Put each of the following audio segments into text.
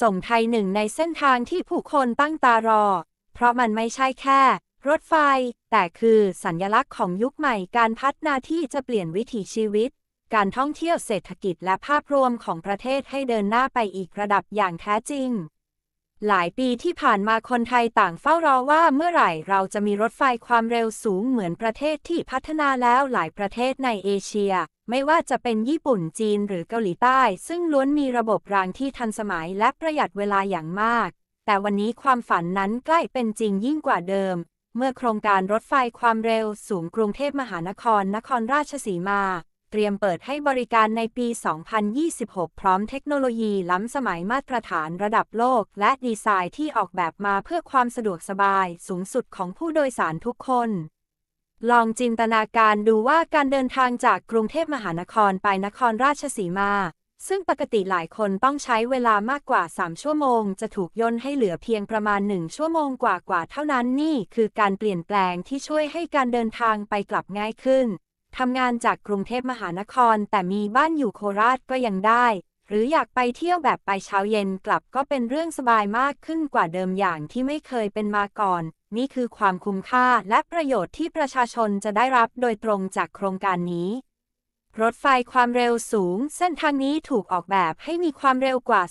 ส่งไทยหนึ่งในเส้นทางที่ผู้คนตั้งตารอ เพราะมันไม่ใช่แค่ รถไฟ แต่คือสัญลักษณ์ของยุคใหม่การพัฒนาที่จะเปลี่ยนวิถีชีวิต การท่องเที่ยวเศรษฐกิจและภาพรวมของประเทศให้เดินหน้าไปอีกระดับอย่างแท้จริง หลายปีที่ผ่านมาคนไทยต่างเฝ้ารอว่าเมื่อไหร่เราจะมีรถไฟความเร็วสูงเหมือนประเทศที่พัฒนาแล้วหลายประเทศในเอเชีย ไม่ว่าจะเป็นญี่ปุ่นจีนหรือเกาหลีใต้ ซึ่งล้วนมีระบบรางที่ทันสมัยและประหยัดเวลาอย่างมาก แต่วันนี้ความฝันนั้นใกล้เป็นจริงยิ่งกว่าเดิม เมื่อโครงการรถไฟความเร็วสูงกรุงเทพมหานครนครราชสีมา เตรียมเปิดให้บริการในปี 2026 พร้อมเทคโนโลยีล้ำสมัยมาตรฐานระดับโลก และดีไซน์ที่ออกแบบมาเพื่อความสะดวกสบายสูงสุดของผู้โดยสารทุกคน ลองจินตนาการดูว่าการเดินทางจากกรุงเทพมหานครไปนครราชสีมา ซึ่งปกติหลายคนต้องใช้เวลามากกว่า 3 ชั่วโมง จะถูกย่นให้เหลือเพียงประมาณ 1 ชั่วโมงกว่าๆเท่านั้นนี่คือการเปลี่ยนแปลงที่ช่วยให้การเดินทางไปกลับง่ายขึ้นทำงานจากกรุงเทพมหานคร แต่มีบ้านอยู่โคราชก็ยังได้ หรืออยากไปเที่ยวแบบไปเช้าเย็นกลับก็เป็นเรื่องสบายมากขึ้นกว่าเดิมอย่างที่ไม่เคยเป็นมาก่อน นี่คือความคุ้มค่าและประโยชน์ที่ประชาชนจะได้รับโดยตรงจากโครงการนี้ รถไฟความเร็วสูง เส้นทางนี้ถูกออกแบบให้มีความเร็วกว่า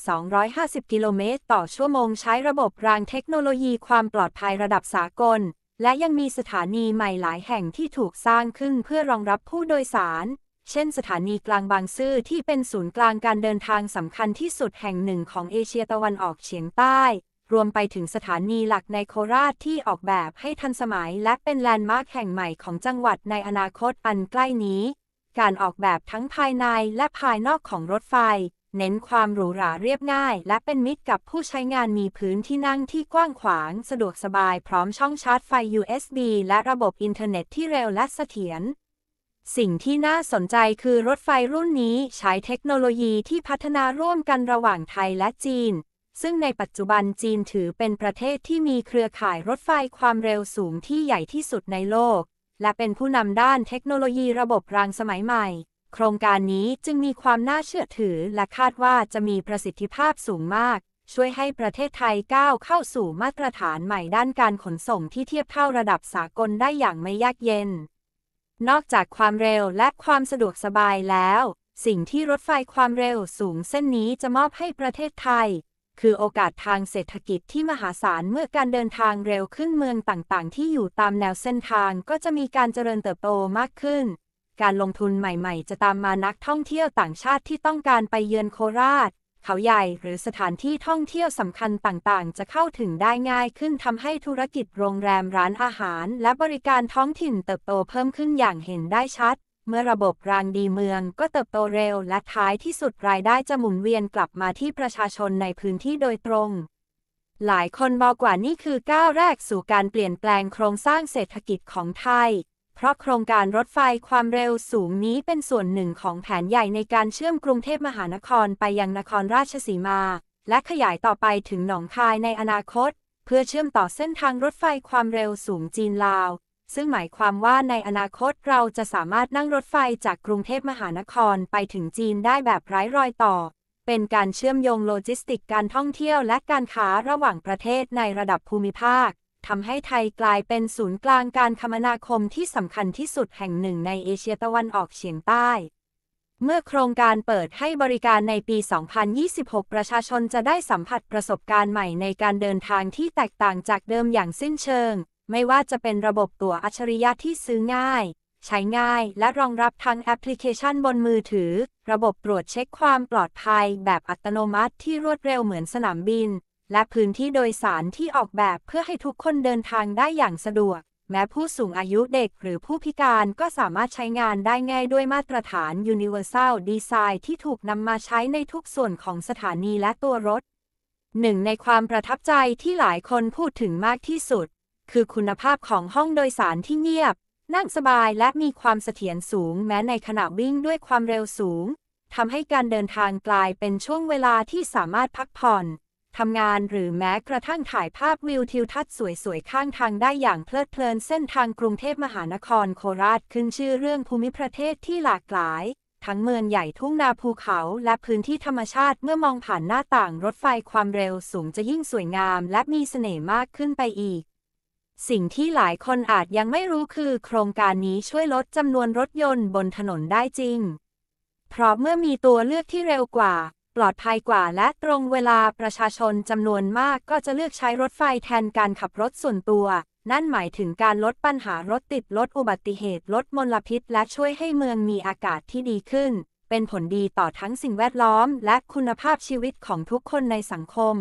250 กิโลเมตรต่อชั่วโมงใช้ระบบรางเทคโนโลยีความปลอดภัยระดับสากล และยังมีสถานีใหม่หลายแห่งที่ถูกสร้างขึ้นเพื่อรองรับผู้โดยสาร เช่นสถานีกลางบางซื่อที่เป็นศูนย์กลางการเดินทางสำคัญที่สุดแห่งหนึ่งของเอเชียตะวันออกเฉียงใต้ รวมไปถึงสถานีหลักในโคราชที่ออกแบบให้ทันสมัยและเป็นแลนด์มาร์คแห่งใหม่ของจังหวัดในอนาคตอันใกล้นี้ การออกแบบทั้งภายในและภายนอกของรถไฟ เน้นความหรูหราเรียบง่าย และเป็นมิตรกับผู้ใช้งานมีพื้นที่นั่งที่กว้างขวาง สะดวกสบายพร้อมช่องชาร์จไฟ USB และระบบอินเทอร์เน็ตที่เร็วและเสถียร สิ่งที่น่าสนใจคือรถไฟรุ่นนี้ใช้เทคโนโลยีที่พัฒนาร่วมกันระหว่างไทยและจีน ซึ่งในปัจจุบันจีนถือเป็นประเทศที่มีเครือข่ายรถไฟความเร็วสูงที่ใหญ่ที่สุดในโลก และเป็นผู้นำด้านเทคโนโลยีระบบรางสมัยใหม่ โครงการนี้จึงมีความน่าเชื่อถือและคาดว่าจะมีประสิทธิภาพสูงมาก ช่วยให้ประเทศไทยก้าวเข้าสู่มาตรฐานใหม่ด้านการขนส่งที่เทียบเท่าระดับสากลได้อย่างไม่ยากเย็น นอกจากความเร็วและความสะดวกสบายแล้ว สิ่งที่รถไฟความเร็วสูงเส้นนี้จะมอบให้ประเทศไทย คือโอกาสทางเศรษฐกิจที่มหาศาลเมื่อการเดินทางเร็วขึ้นเมืองต่างๆ ที่อยู่ตามแนวเส้นทางก็จะมีการเจริญเติบโตมากขึ้น การลงทุนใหม่ๆ จะตามมานักท่องเที่ยวต่างชาติที่ต้องการไปเยือนโคราช เขาใหญ่หรือสถานที่ท่องเที่ยวสำคัญต่างๆ จะเข้าถึงได้ง่ายขึ้นทำให้ธุรกิจโรงแรมร้านอาหาร และบริการท้องถิ่นเติบโตเพิ่มขึ้นอย่างเห็นได้ชัด เมื่อระบบรางดีเมืองก็เติบโตเร็ว และท้ายที่สุดรายได้จะหมุนเวียนกลับมาที่ประชาชนในพื้นที่โดยตรง หลายคนบอกว่านี่คือก้าวแรกสู่การเปลี่ยนแปลงโครงสร้างเศรษฐกิจของไทย เพราะโครงการรถไฟความเร็วสูงนี้เป็นส่วนหนึ่งของแผนใหญ่ในการเชื่อมกรุงเทพมหานครไปยังนครราชสีมา และขยายต่อไปถึงหนองคายในอนาคต เพื่อเชื่อมต่อเส้นทางรถไฟความเร็วสูงจีนลาว ซึ่งหมายความว่าในอนาคตเราจะสามารถนั่งรถไฟจากกรุงเทพมหานครไปถึงจีนได้แบบไร้รอยต่อ เป็นการเชื่อมโยงโลจิสติกการท่องเที่ยวและการค้าระหว่างประเทศในระดับภูมิภาค ทำให้ไทยกลายเป็นศูนย์กลางการคมนาคมที่สำคัญที่สุดแห่งหนึ่งในเอเชียตะวันออกเฉียงใต้ เมื่อโครงการเปิดให้บริการในปี 2026 ประชาชนจะได้สัมผัสประสบการณ์ใหม่ในการเดินทางที่แตกต่างจากเดิมอย่างสิ้นเชิง ไม่ว่าจะเป็นระบบตั๋วอัจฉริยะที่ซื้อง่าย ใช้ง่ายและรองรับทั้งแอปพลิเคชันบนมือถือ ระบบตรวจเช็คความปลอดภัย แบบอัตโนมัติที่รวดเร็วเหมือนสนามบิน และพื้นที่โดยสารที่ออกแบบเพื่อให้ทุกคนเดินทางได้อย่างสะดวก แม้ผู้สูงอายุเด็กหรือผู้พิการก็สามารถใช้งานได้ง่ายด้วยมาตรฐาน Universal Design ที่ถูกนำมาใช้ในทุกส่วนของสถานีและตัวรถ หนึ่งในความประทับใจที่หลายคนพูดถึงมากที่สุด คือคุณภาพของห้องโดยสารที่เงียบ นั่งสบายและมีความเสถียรสูง แม้ในขณะวิ่งด้วยความเร็วสูงทำให้การเดินทางกลายเป็นช่วงเวลาที่สามารถพักผ่อน ทำงานหรือแม้กระทั่งถ่ายภาพวิวทิวทัศน์สวยๆ ข้างทางได้อย่างเพลิดเพลินเส้นทางกรุงเทพมหานครโคราชขึ้นชื่อเรื่องภูมิประเทศที่หลากหลาย ทั้งเมืองใหญ่ทุ่งนาภูเขาและพื้นที่ธรรมชาติเมื่อมองผ่านหน้าต่างรถไฟความเร็วสูงจะยิ่งสวยงามและมีเสน่ห์มากขึ้นไปอีกสิ่งที่หลายคนอาจยังไม่รู้คือโครงการนี้ช่วยลดจำนวนรถยนต์บนถนนได้จริง เพราะเมื่อมีตัวเลือกที่เร็วกว่า ปลอดภัยกว่า และตรงเวลาประชาชนจำนวนมากก็จะเลือกใช้รถไฟแทนการขับรถส่วนตัว นั่นหมายถึงการลดปัญหารถติดลดอุบัติเหตุ ลดมลพิษ และช่วยให้เมืองมีอากาศที่ดีขึ้น เป็นผลดีต่อทั้งสิ่งแวดล้อม และคุณภาพชีวิตของทุกคนในสังคม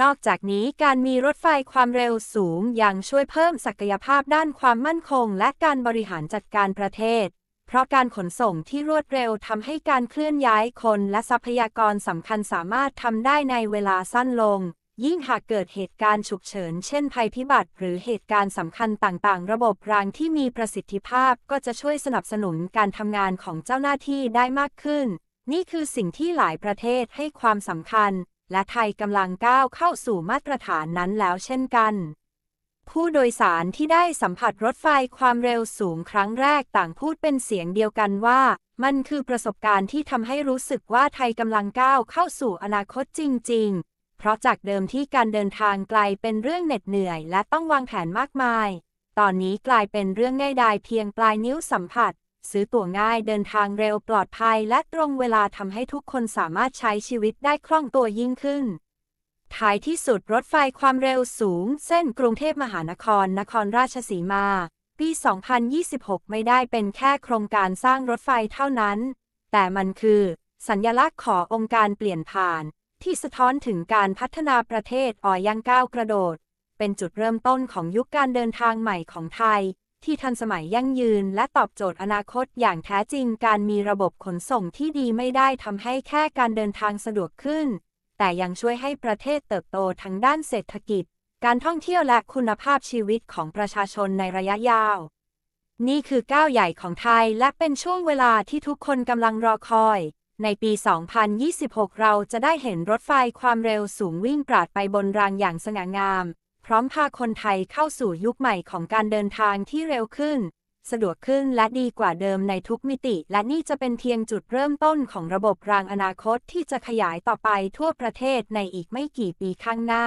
นอกจากนี้การมีรถไฟความเร็วสูงยังช่วยเพิ่มศักยภาพด้านความมั่นคง และการบริหารจัดการประเทศ ราะการขนส่งที่รวดเร็วทำให้การเคลื่อนย้ายคนและทรัพยากรสำคัญสามารถทำได้ในเวลาสั้นลง ยิ่งหากเกิดเหตุการณ์ฉุกเฉิน เช่นภัยพิบัติ หรือเหตุการณ์สำคัญต่างๆ ระบบรางที่มีประสิทธิภาพก็จะช่วยสนับสนุนการทำงานของเจ้าหน้าที่ได้มากขึ้น นี่คือสิ่งที่หลายประเทศให้ความสำคัญ และไทยกำลังก้าวเข้าสู่มาตรฐานนั้นแล้วเช่นกัน ผู้โดยสารที่ได้สัมผัสรถไฟความเร็วสูงครั้งแรกต่างพูดเป็นเสียงเดียวกันว่า มันคือประสบการณ์ที่ทำให้รู้สึกว่าไทยกำลังก้าวเข้าสู่อนาคตจริง ๆ เพราะจากเดิมที่การเดินทางไกลเป็นเรื่องเหน็ดเหนื่อย และต้องวางแผนมากมาย ตอนนี้กลายเป็นเรื่องง่ายดายเพียงปลายนิ้วสัมผัส ซื้อตั๋วง่ายเดินทางเร็วปลอดภัย และตรงเวลาทำให้ทุกคนสามารถใช้ชีวิตได้คล่องตัวยิ่งขึ้น ท้ายที่สุดรถไฟความเร็วสูง เส้นกรุงเทพมหานคร นครราชสีมา ปี 2026 ไม่ได้เป็นแค่โครงการสร้างรถไฟเท่านั้น แต่มันคือ สัญญลักษณ์ขององค์การเปลี่ยนผ่าน ที่สะท้อนถึงการพัฒนาประเทศอ่อยังก้าวกระโดด เป็นจุดเริ่มต้นของยุคการเดินทางใหม่ของไทย ที่ทันสมัยยั่งยืน และตอบโจทย์อนาคตอย่างแท้จริงการมีระบบขนส่งที่ดีไม่ได้ทำให้แค่การเดินทางสะดวกขึ้น แต่ยังช่วยให้ประเทศเติบโตทั้งด้านเศรษฐกิจ การท่องเที่ยวและคุณภาพชีวิตของประชาชนในระยะยาว นี่คือก้าวใหญ่ของไทยและเป็นช่วงเวลาที่ทุกคนกำลังรอคอย ในปี 2026 เราจะได้เห็นรถไฟความเร็วสูงวิ่งปราดไปบนรางอย่างสง่างาม พร้อมพาคนไทยเข้าสู่ยุคใหม่ของการเดินทางที่เร็วขึ้น สะดวกขึ้นและดีกว่าเดิมในทุกมิติ และนี่จะเป็นเพียงจุดเริ่มต้นของระบบรางอนาคตที่จะขยายต่อไปทั่วประเทศในอีกไม่กี่ปีข้างหน้า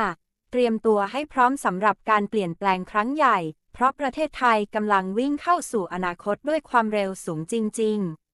เตรียมตัวให้พร้อมสำหรับการเปลี่ยนแปลงครั้งใหญ่ เพราะประเทศไทยกำลังวิ่งเข้าสู่อนาคตด้วยความเร็วสูงจริง ๆ